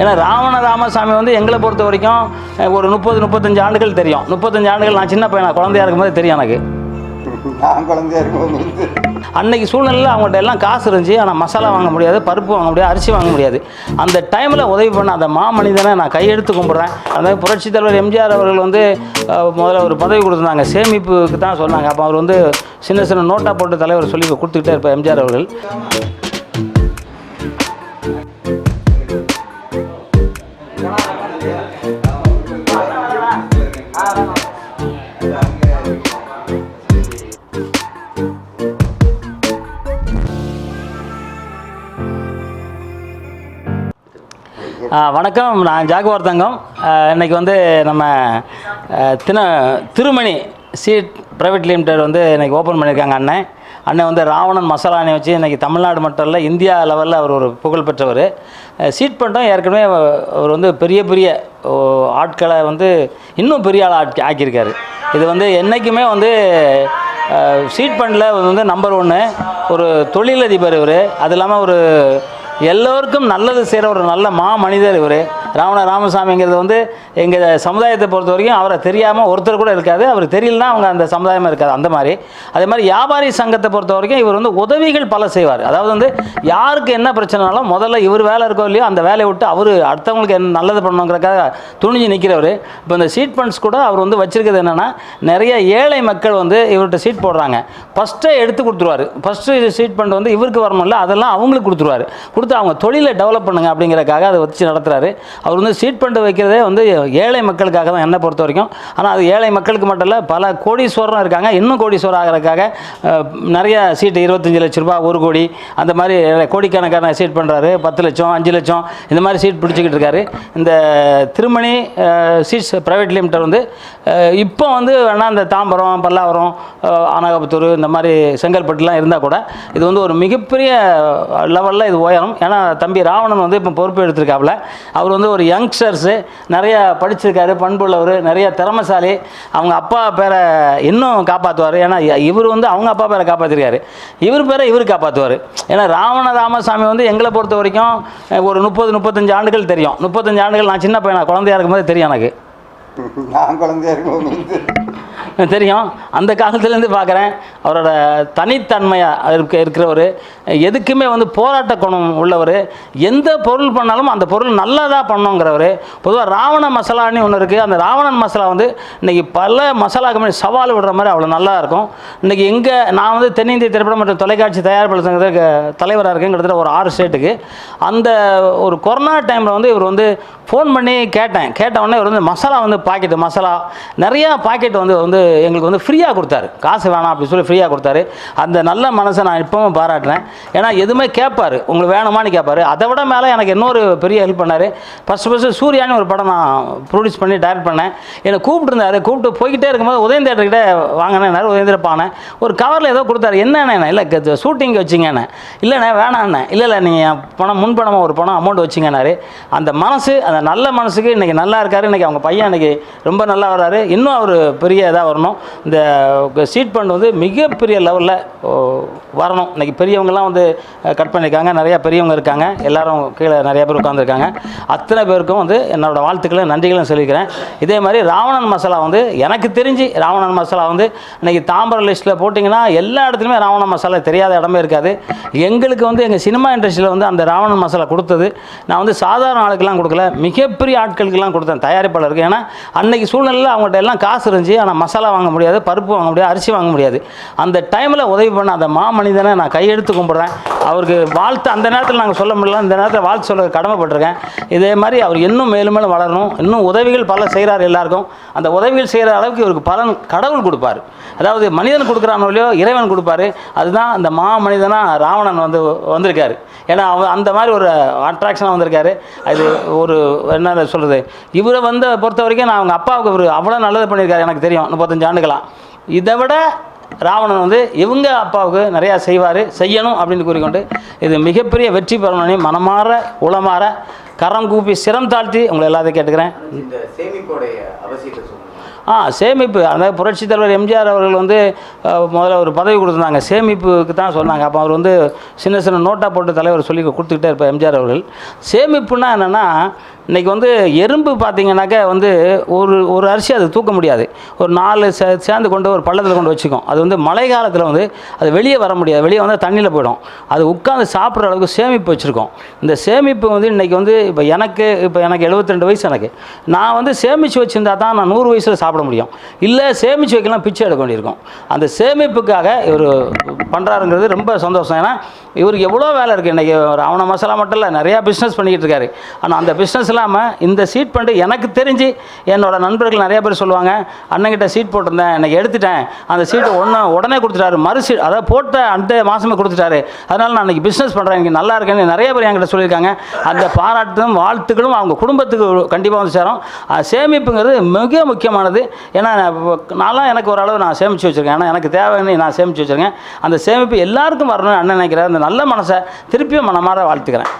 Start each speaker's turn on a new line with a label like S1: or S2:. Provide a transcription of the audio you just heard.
S1: ஏன்னா ராவண ராமசாமி வந்து எங்களை பொறுத்த வரைக்கும் ஒரு முப்பது முப்பத்தஞ்சு ஆண்டுகள் தெரியும். முப்பத்தஞ்சு ஆண்டுகள் நான் சின்ன பையனா குழந்தையா இருக்கும்போது தெரியும் எனக்கு.
S2: நான் குழந்தையா இருக்கும்போது வந்து
S1: அன்னைக்கு சூழ்நிலையில் அவங்கள்ட்ட எல்லாம் காசு இருந்துச்சு. ஆனால் மசாலா வாங்க முடியாது பருப்பு வாங்க முடியாது அரிசி வாங்க முடியாது. அந்த டைமில் உதவி பண்ண அந்த மாமனிதனை நான் கையெடுத்து கும்பிட்றேன். அந்த புரட்சித் தலைவர் எம்ஜிஆர் அவர்கள் வந்து முதல்ல ஒரு பதவி கொடுத்துருந்தாங்க. சேமிப்புக்கு தான் சொன்னாங்க. அப்போ அவர் வந்து சின்ன சின்ன நோட்டா போட்டு தலைவர் சொல்லி கொடுத்துக்கிட்டே இருப்பார் எம்ஜிஆர் அவர்கள். வணக்கம். நான் ஜாகுவார் தங்கம். இன்றைக்கி இன்னைக்கு வந்து நம்ம தின திருமணி சீட் ப்ரைவேட் லிமிடெட் வந்து இன்னைக்கு ஓப்பன் பண்ணியிருக்காங்க அண்ணன். அண்ணன் வந்து ராவணன் மசாலானை வச்சு இன்றைக்கி தமிழ்நாடு மட்டும் இல்லை இந்தியா லெவலில் அவர் ஒரு புகழ் பெற்றவர். சீட் பண்ணிட்டோம். ஏற்கனவே அவர் வந்து பெரிய பெரிய ஆட்களை வந்து இன்னும் பெரிய ஆள் ஆட் ஆக்கியிருக்காரு. இது வந்து என்றைக்குமே வந்து சீட் ஃபண்டில் வந்து நம்பர் ஒன்று ஒரு தொழிலதிபர் இவர். அது இல்லாமல் ஒரு எல்லோருக்கும் நல்லது செய்கிற ஒரு நல்ல மா மனிதர் இவர். ராவண ராமசாமிங்கிறது வந்து எங்கள் சமுதாயத்தை பொறுத்த வரைக்கும் அவரை தெரியாமல் ஒருத்தர் கூட இருக்காது. அவர் தெரியலனா அவங்க அந்த சமுதாயமாக இருக்காது. அந்த மாதிரி. அதே மாதிரி வியாபாரி சங்கத்தை பொறுத்த வரைக்கும் இவர் வந்து உதவிகள் பல செய்வார். அதாவது வந்து யாருக்கு என்ன பிரச்சனைனாலும் முதல்ல இவர் வேலை இருக்கோ இல்லையோ அந்த வேலையை விட்டு அவர் அடுத்தவங்களுக்கு என்ன நல்லது பண்ணணுங்கிறக்காக துணிஞ்சு நிற்கிறவர் இப்போ இந்த சீட் ஃபண்ட்ஸ் கூட அவர் வந்து வச்சுருக்கிறது என்னென்னா நிறைய ஏழை மக்கள் வந்து இவர்கிட்ட சீட் போடுறாங்க. ஃபஸ்ட்டே எடுத்து கொடுத்துருவாரு. ஃபஸ்ட்டு சீட் ஃபண்ட் வந்து இவருக்கு வரணும்ல அதெல்லாம் அவங்களுக்கு கொடுத்துருவாரு. கொடுத்து அவங்க தொழிலை டெவலப் பண்ணுங்க அப்படிங்கிறக்காக அதை வச்சு நடத்துகிறாரு அவர் வந்து சீட் ஃபண்டு வைக்கிறதே வந்து ஏழை மக்களுக்காக தான் என்னை பொறுத்த வரைக்கும். ஆனால் அது ஏழை மக்களுக்கு மட்டும் இல்லை பல கோடீஸ்வரம் இருக்காங்க. இன்னும் கோடீஸ்வரம் ஆகிறதுக்காக நிறைய சீட்டு இருபத்தஞ்சி லட்ச ரூபா ஒரு கோடி அந்த மாதிரி கோடிக்கணக்கான சீட் பண்ணுறாரு பத்து லட்சம் அஞ்சு லட்சம் இந்த மாதிரி சீட் பிடிச்சிக்கிட்டு இருக்காரு. இந்த திருமணி சீட்ஸ் ப்ரைவேட் லிமிடெட் வந்து இப்போ வந்து வேணால் இந்த தாம்பரம் பல்லாவரம் அஹ், அனகாபுத்தூர் இந்த மாதிரி செங்கல்பட்டுலாம் இருந்தால் கூட இது வந்து ஒரு மிகப்பெரிய லெவலில் இது உயரும். ஏன்னா தம்பி ராவணன் வந்து இப்போ பொறுப்பு எடுத்திருக்காப்புல. அவர் வந்து ஒரு யங்ஸ்டர்ஸு நிறைய படிச்சிருக்காரு பண்புள்ளவர் நிறைய திறமசாலி. அவங்க அப்பா பேரை இன்னும் காப்பாற்றுவார் ஏன்னா இவர் வந்து அவங்க அப்பா பேரை காப்பாற்றிருக்காரு இவர் பேரை இவர் காப்பாற்றுவார் ஏன்னா ராவண ராமசாமி வந்து எங்களை பொறுத்த வரைக்கும் ஒரு முப்பது முப்பத்தஞ்சு ஆண்டுகள் தெரியும். முப்பத்தஞ்சு ஆண்டுகள் நான் சின்ன பையனா குழந்தையா இருக்கும்போது தெரியும் எனக்கு.
S2: நான் குழந்தையா இருக்கும்போது
S1: தெரியும். அந்த காலத்துலேருந்து பார்க்குறேன். அவரோட தனித்தன்மையாக இருக்க இருக்கிறவர். எதுக்குமே வந்து போராட்ட குணம் உள்ளவர். எந்த பொருள் பண்ணாலும் அந்த பொருள் நல்லதாக பண்ணுங்கிறவர். பொதுவாக ராவண மசாலான்னு ஒன்று இருக்குது அந்த ராவணன் மசாலா வந்து இன்றைக்கி பல மசாலா கம்பெனி சவால் விடுற மாதிரி அவ்வளோ நல்லா இருக்கும். இன்றைக்கி எங்கே நான் வந்து தென்னிந்திய திரைப்படம் மற்றும் தொலைக்காட்சி தயாரிப்பாளர் சங்கத்துக்கு தலைவராக இருக்கேன். கிட்டத்தட்ட ஒரு ஆறு ஸ்டேட்டுக்கு. அந்த ஒரு கொரோனா டைமில் வந்து இவர் வந்து ஃபோன் பண்ணி கேட்டேன். கேட்ட உடனே இவர் வந்து மசாலா வந்து பாக்கெட்டு மசாலா. நிறையா பாக்கெட் வந்து வந்து எங்களுக்கு வந்து ஃப்ரீயாக கொடுத்தாரு. காசு வேணாம் அப்படின்னு சொல்லி ஃப்ரீயாக கொடுத்தாரு. அந்த நல்ல மனசை நான் இப்பவும் பாராட்டுறேன். ஏன்னா எதுவுமே கேட்பாரு. உங்களுக்கு வேணுமான்னு கேட்பார். அதை விட மேலே எனக்கு இன்னொரு பெரிய ஹெல்ப் பண்ணார். ஃபஸ்ட்டு ஃபஸ்ட்டு சூர்யான்னு ஒரு படம் நான் ப்ரொடியூஸ் பண்ணி டைரக்ட் பண்ணேன். என்னை கூப்பிட்டுருந்தாரு கூப்பிட்டு போய்கிட்டே இருக்கும்போது உதயம் தேட்டர்கிட்ட வாங்கினேன் உதயந்திர பானை ஒரு கவரில் ஏதோ கொடுத்தாரு. என்னண்ணே இல்லை ஷூட்டிங் வச்சிங்கண்ணே. இல்லைண்ணே வேணாண்ணே. இல்லை இல்லை நீங்கள் பணம் முன்பணமாக ஒரு பணம் அமௌண்ட் வச்சிங்கன்னாரு. அந்த மனசு அந்த நல்ல மனசுக்கு இன்றைக்கி நல்லா இருக்காரு. இன்றைக்கி அவங்க பையன் இன்றைக்கி ரொம்ப நல்லா வர்றாரு. இன்னும் அவர் பெரிய இதாக வரணும். இந்த சீட் ஃபண்ட் வந்து மிகப்பெரிய லெவலில் வரணும். இன்றைக்கி பெரியவங்கலாம் வந்து கட் பண்ணியிருக்காங்க நிறையா பெரியவங்க இருக்காங்க. எல்லோரும் கீழே நிறைய பேர் உட்காந்துருக்காங்க அத்தனை பேருக்கும் வந்து என்னோட வாழ்த்துக்களும் நன்றிகளும் சொல்லிக்கிறேன். இதே மாதிரி ராவணன் மசாலா வந்து எனக்கு தெரிஞ்சு ராவணன் மசாலா வந்து இன்றைக்கி தாம்பரம் லிஸ்ட்டில் போட்டிங்கன்னா எல்லா இடத்துலையுமே ராவணன் மசாலா தெரியாத இடமே இருக்காது. எங்களுக்கு வந்து எங்கள் சினிமா இண்டஸ்ட்ரியில் வந்து அந்த ராவணன் மசாலா கொடுத்தது. நான் வந்து சாதாரண ஆளுக்கெல்லாம் கொடுக்கல. மிகப்பெரிய ஆட்களுக்கெல்லாம் கொடுத்தேன். தயாரிப்பாளருக்கு. ஏன்னா அன்னைக்கு சூழ்நிலையில் அவங்கள்ட்ட எல்லாம் காசு இருந்துச்சு. ஆனால் மசாலா வாங்க முடியாது பருப்பு வாங்க முடியாது அரிசி வாங்க முடியாது. அந்த டைமில் உதவி பண்ண அந்த மாமனிதனை நான் கையெடுத்து கும்பிட்றேன். அவருக்கு வாழ்த்து அந்த நேரத்தில் நாங்கள் சொல்ல முடியல இந்த நேரத்தில் வாழ்த்து சொல்ல கடமைப்பட்டிருக்கேன். இதே மாதிரி அவர் இன்னும் மேலும் மேலும் வளரணும். இன்னும் உதவிகள் பல செய்கிறார் எல்லாருக்கும். அந்த உதவிகள் செய்கிற அளவுக்கு இவருக்கு பலன் கடவுள் கொடுப்பார். அதாவது மனிதன் கொடுக்குறானோ இல்லையோ இறைவன் கொடுப்பாரு. அதுதான் அந்த மா மனிதனாக ராவணன் வந்து வந்திருக்காரு. ஏன்னா அவன் அந்த மாதிரி ஒரு அட்ராக்ஷனாக வந்திருக்காரு. அது ஒரு என்ன சொல்கிறது இவரை வந்து பொறுத்த வரைக்கும் நான் அவங்க அப்பாவுக்கு இவர் அவ்வளோ நல்லது பண்ணியிருக்காரு எனக்கு தெரியும். முப்பத்தஞ்சு ஆண்டுகளாக இதை விட ராவணன் வந்து இவங்க அப்பாவுக்கு நிறையா செய்வார் செய்யணும் அப்படின்னு கூறிக்கொண்டு இது மிகப்பெரிய வெற்றி பெறணும்னு மனமாற உளமாற கரம் கூப்பி சிரம் தாழ்த்தி உங்களை எல்லாத்தையும் கேட்டுக்கிறேன்.
S3: இந்த சேமிப்போடைய அவசியத்தை
S1: ஆ சேமிப்பு. அந்த புரட்சித் தலைவர் எம்ஜிஆர் அவர்கள் வந்து முதல்ல ஒரு பதவி கொடுத்துருந்தாங்க. சேமிப்புக்கு தான் சொன்னாங்க. அப்போ அவர் வந்து சின்ன சின்ன நோட்டாக போட்டு தலைவர் சொல்லி கொடுத்துக்கிட்டே இருப்பார் எம்ஜிஆர் அவர்கள். சேமிப்புனா என்னென்னா இன்றைக்கி வந்து எறும்பு பார்த்தீங்கன்னாக்கா வந்து ஒரு ஒரு அரிசி அது தூக்க முடியாது. ஒரு நாலு சே சேர்ந்து கொண்டு ஒரு பள்ளத்தில் கொண்டு வச்சுக்கும். அது வந்து மழை காலத்தில் வந்து அது வெளியே வர முடியாது. வெளியே வந்து தண்ணியில் போயிடும். அது உட்காந்து சாப்பிட்ற அளவுக்கு சேமிப்பு வச்சுருக்கோம். இந்த சேமிப்பு வந்து இன்றைக்கி வந்து இப்போ எனக்கு இப்போ எனக்கு 72 வயசு எனக்கு. நான் வந்து சேமித்து வச்சுருந்தா தான் நான் நூறு வயசில் சாப்பிட முடியும். இல்லை சேமித்து வைக்கலாம் பிச்சை எடுக்க வேண்டியிருக்கும். அந்த சேமிப்புக்காக இவர் பண்ணுறாருங்கிறது ரொம்ப சந்தோஷம். ஏன்னா இவருக்கு எவ்வளோ வேலை இருக்குது இன்றைக்கி ஒரு அவன மசாலா மட்டும் இல்லை நிறையா பிஸ்னஸ் பண்ணிக்கிட்டு இருக்காரு. ஆனால் அந்த பிஸ்னஸ் இல்லாமல் இந்த சீட் பண்டு எனக்கு தெரிஞ்சு என்னோட நண்பர்கள் நிறைய பேர் சொல்லுவாங்க அண்ணங்கிட்ட சீட் போட்டிருந்தேன் எனக்கு எடுத்துட்டேன். அந்த சீட்டை ஒன்று உடனே கொடுத்துட்டாரு. மறு சீட் அதாவது போட்ட அந்த மாதமே கொடுத்துட்டாரு. அதனால் நான் இன்னைக்கு பிஸ்னஸ் பண்ணுறேன் எனக்கு நல்லா இருக்கேன்னு நிறைய பேர் என்கிட்ட சொல்லியிருக்காங்க. அந்த பாராட்டும் வாழ்த்துக்களும் அவங்க குடும்பத்துக்கு கண்டிப்பாக வந்து சேரும். சேமிப்புங்கிறது மிக முக்கியமானது. ஏன்னா நான்லாம் எனக்கு ஓரளவு நான் சேமித்து வச்சுருக்கேன். ஏன்னா எனக்கு தேவைன்னு நான் சேமித்து வச்சுருக்கேன். அந்த சேமிப்பு எல்லாருக்கும் வரணும்னு அண்ணன் நினைக்கிறேன் அந்த நல்ல மனசை திருப்பியும் மனமாற வாழ்த்துக்கிறேன்.